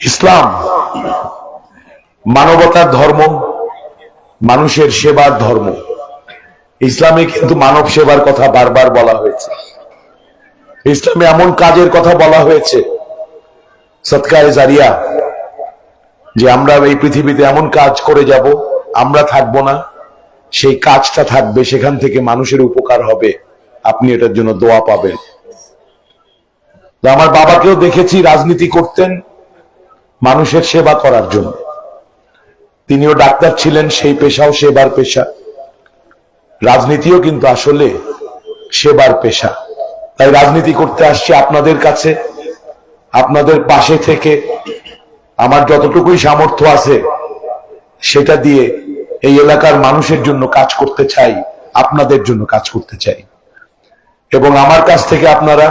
ইসলাম, মানবতার ধর্ম, মানুষের সেবার ধর্ম। ইসলামে কিন্তু মানব সেবার কথা বারবার বলা হয়েছে। ইসলামে এমন কাজের কথা বলা হয়েছে, সৎকারে জারিয়া, যে আমরা এই পৃথিবীতে এমন কাজ করে যাব, আমরা থাকব না, সেই কাজটা থাকবে, সেখান থেকে মানুষের উপকার হবে। আপনি এটার জন্য দোয়া পাবেন। আমার বাবাকেও দেখেছি রাজনীতি করতেন মানুষের সেবা করার জন্য। তিনিও ডাক্তার ছিলেন, সেই পেশাও সেবার পেশা। রাজনীতিও কিন্তু আসলে সেবার পেশা। তাই রাজনীতি করতে আসছি আপনাদের কাছে, আপনাদের পাশে থেকে। আমার যতটুকুই সামর্থ্য আছে, সেটা দিয়ে এই এলাকার মানুষের জন্য কাজ করতে চাই, আপনাদের জন্য কাজ করতে চাই। এবং আমার কাছ থেকে আপনারা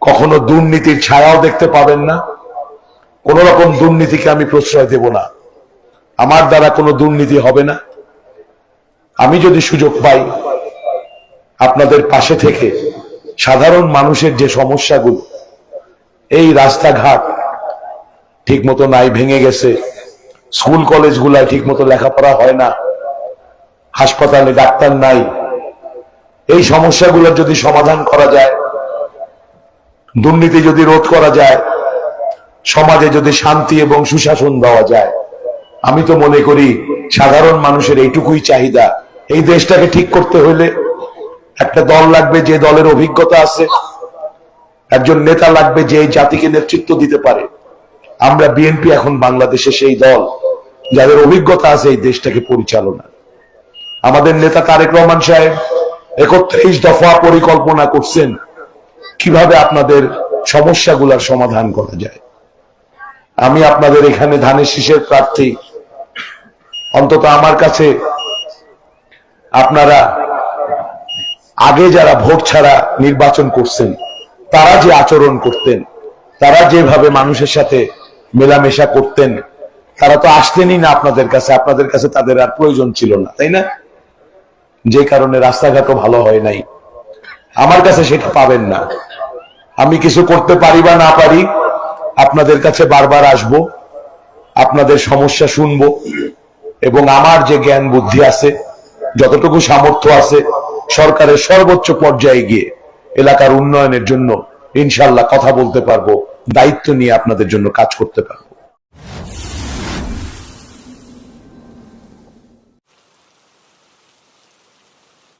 কখনো দুর্নীতির ছায়াও দেখতে পাবেন না। কোন রকম দুর্নীতিকে আমি প্রশ্রয় দেব না। আমার দ্বারা কোনো দুর্নীতি হবে না। আমি যদি সুযোগ পাই, আপনাদের পাশে থেকে সাধারণ মানুষের যে সমস্যাগুলো, এই রাস্তাঘাট ঠিক মতো নাই, ভেঙে গেছে, স্কুল কলেজগুলায় ঠিক মতো লেখাপড়া হয় না, হাসপাতালে ডাক্তার নাই, এই সমস্যাগুলোর যদি সমাধান করা যায়, দুর্নীতি যদি রোধ করা যায় সমাজে যদি শান্তি এবং সুশাসন দেওয়া যায়, আমি তো মনে করি সাধারণ মানুষের এইটুকুই চাহিদা। এই দেশটাকে ঠিক করতে হলে একটা দল লাগবে যে দলের অভিজ্ঞতা আছে, একজন নেতা লাগবে যে জাতিকে নেতৃত্ব দিতে পারে। আমরা বিএনপি এখন বাংলাদেশে সেই দল, যাদের অভিজ্ঞতা আছে এই দেশটাকে পরিচালনা। আমাদের নেতা তারেক রহমান সাহেব একত্রিশ দফা পরিকল্পনা করছেন, কীভাবে আপনাদের সমস্যাগুলোর সমাধান করা যায়। আমি আপনাদের এখানে ধানের শীষের প্রার্থী। অন্তত আমার কাছে আপনারা আগে যারা ভোট ছাড়া নির্বাচন করছেন, তারা যে আচরণ করতেন, তারা যেভাবে মানুষের সাথে মেলামেশা করতেন, তারা তো আসতেনই না আপনাদের কাছে আপনাদের কাছে তাদের আর প্রয়োজন ছিল না, তাই না? যে কারণে রাস্তাঘাটও ভালো হয় নাই। আমার কাছে সেটা পাবেন না। আমি কিছু করতে পারি বা না পারি আপনাদের কাছে বারবার আসব, আপনাদের সমস্যা শুনব এবং আমার যে জ্ঞান বুদ্ধি আছে, যতটুকু সামর্থ্য আছে, সরকারের সর্বোচ্চ পর্যায়ে গিয়ে এলাকার উন্নয়নের জন্য ইনশাল্লাহ কথা বলতে পারব, দায়িত্ব নিয়ে আপনাদের জন্য কাজ করতে পারব।